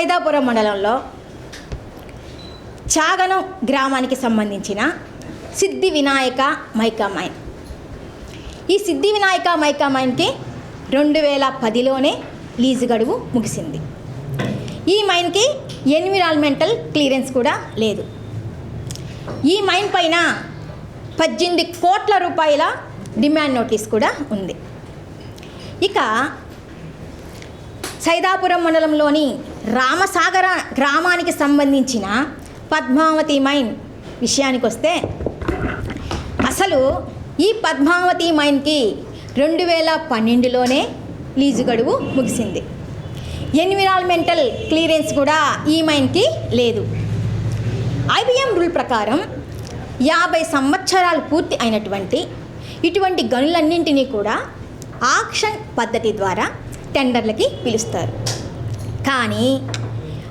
సైదాపురం మండలంలో చాగనం గ్రామానికి సంబంధించిన సిద్ధి వినాయక మైకా మైన్ ఈ సిద్ధి వినాయక మైకా మైన్కి రెండు వేల పదిలోనే లీజు గడువు ముగిసింది. ఈ మైన్కి ఎన్విరాన్మెంటల్ క్లియరెన్స్ కూడా లేదు. ఈ మైన్ పైన పద్దెనిమిది కోట్ల రూపాయల డిమాండ్ నోటీస్ కూడా ఉంది. ఇక సైదాపురం మండలంలోని రామసాగర గ్రామానికి సంబంధించిన పద్మావతి మైన్ విషయానికి వస్తే అసలు ఈ పద్మావతి మైన్కి రెండు వేల పన్నెండులోనే లీజు గడువు ముగిసింది. ఎన్విరాన్మెంటల్ క్లియరెన్స్ కూడా ఈ మైన్కి లేదు. ఐబిఎం రూల్ ప్రకారం యాభై సంవత్సరాలు పూర్తి అయినటువంటి ఇటువంటి గనులన్నింటినీ కూడా ఆక్షన్ పద్ధతి ద్వారా టెండర్లకి పిలుస్తారు. కానీ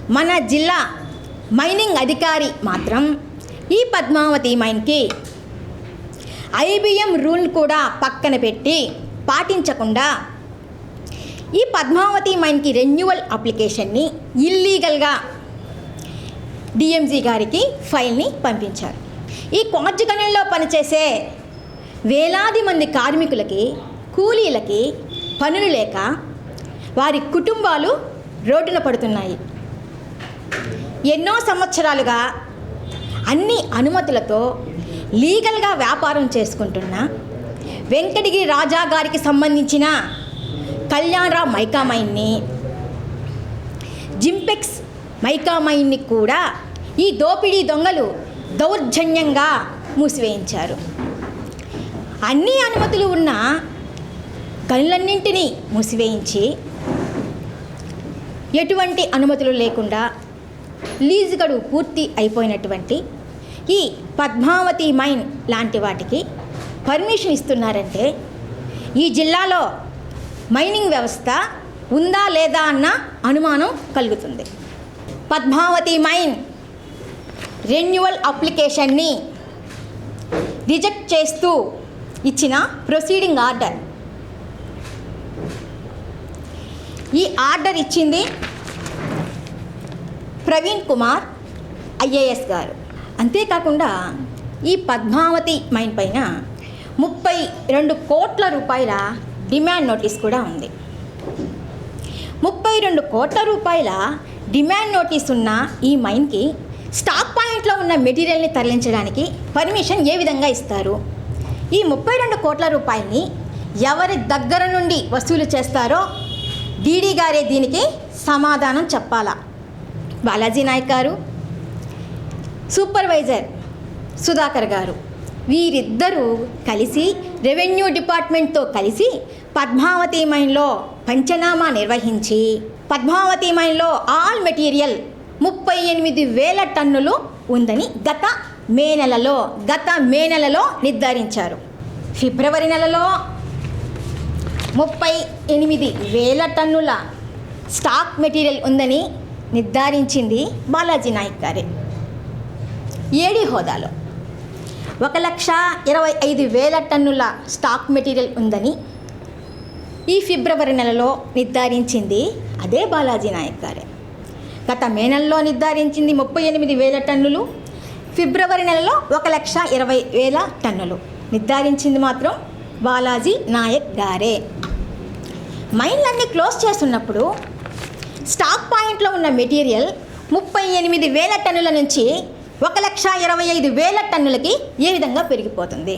మన జిల్లా మైనింగ్ అధికారి మాత్రం ఈ పద్మావతి మైన్కి ఐబిఎం రూల్ కూడా పక్కన పెట్టి పాటించకుండా ఈ పద్మావతి మైన్కి రెన్యువల్ అప్లికేషన్ని ఇల్లీగల్గా డిఎంజీ గారికి ఫైల్ని పంపించారు. ఈ క్వార్జ్ పనిచేసే వేలాది మంది కార్మికులకి కూలీలకి పనులు లేక వారి కుటుంబాలు రోడ్డున పడుతున్నాయి. ఎన్నో సంవత్సరాలుగా అన్ని అనుమతులతో లీగల్గా వ్యాపారం చేసుకుంటున్న వెంకటగిరి రాజా గారికి సంబంధించిన కళ్యాణరావు మైకామైన్ని జింపెక్స్ మైకామైన్ని కూడా ఈ దోపిడీ దొంగలు దౌర్జన్యంగా మూసివేయించారు. అన్ని అనుమతులు ఉన్న గనులన్నింటినీ మూసివేయించి ఎటువంటి అనుమతులు లేకుండా లీజు గడువు పూర్తి అయిపోయినటువంటి ఈ పద్మావతి మైన్ లాంటి వాటికి పర్మిషన్ ఇస్తున్నారంటే ఈ జిల్లాలో మైనింగ్ వ్యవస్థ ఉందా లేదా అన్న అనుమానం కలుగుతుంది. పద్మావతి మైన్ రెన్యువల్ అప్లికేషన్ని రిజెక్ట్ చేస్తూ ఇచ్చిన ప్రొసీడింగ్ ఆర్డర్ ఈ ఆర్డర్ ఇచ్చింది ప్రవీణ్ కుమార్ ఐఏఎస్ గారు. అంతేకాకుండా ఈ పద్మావతి మైన్ పైన ముప్పై రెండు కోట్ల రూపాయల డిమాండ్ నోటీస్ కూడా ఉంది. ముప్పై రెండు కోట్ల రూపాయల డిమాండ్ నోటీస్ ఉన్న ఈ మైన్కి స్టాక్ పాయింట్లో ఉన్న మెటీరియల్ని తరలించడానికి పర్మిషన్ ఏ విధంగా ఇస్తారు? ఈ ముప్పై రెండు కోట్ల రూపాయల్ని ఎవరి దగ్గర నుండి వసూలు చేస్తారో డీడీ గారే దీనికి సమాధానం చెప్పాలా? బాలాజీ నాయక్ గారు సూపర్వైజర్ సుధాకర్ గారు వీరిద్దరూ కలిసి రెవెన్యూ డిపార్ట్మెంట్తో కలిసి పద్మావతి మైన్లో పంచనామా నిర్వహించి పద్మావతి మైన్లో ఆల్ మెటీరియల్ ముప్పై ఎనిమిది వేల టన్నులు ఉందని గత మే నెలలో గత మే నెలలో నిర్ధారించారు. ఫిబ్రవరి నెలలో ముప్పై ఎనిమిది వేల టన్నుల స్టాక్ మెటీరియల్ ఉందని నిర్ధారించింది బాలాజీ నాయక్ గారే. ఏడీ హోదాలో ఒక లక్ష ఇరవై ఐదు వేల టన్నుల స్టాక్ మెటీరియల్ ఉందని ఈ ఫిబ్రవరి నెలలో నిర్ధారించింది అదే బాలాజీ నాయక్ గారే. గత మే నెలలో నిర్ధారించింది ముప్పై ఎనిమిది వేల టన్నులు ఫిబ్రవరి నెలలో ఒక లక్ష ఇరవై వేల టన్నులు నిర్ధారించింది మాత్రం బాలాజీ నాయక్ గారే. మైన్లన్నీ క్లోజ్ చేస్తున్నప్పుడు స్టాక్ పాయింట్లో ఉన్న మెటీరియల్ ముప్పై ఎనిమిది వేల టన్నుల నుంచి ఒక లక్ష ఇరవై ఐదు వేల టన్నులకి ఏ విధంగా పెరిగిపోతుంది?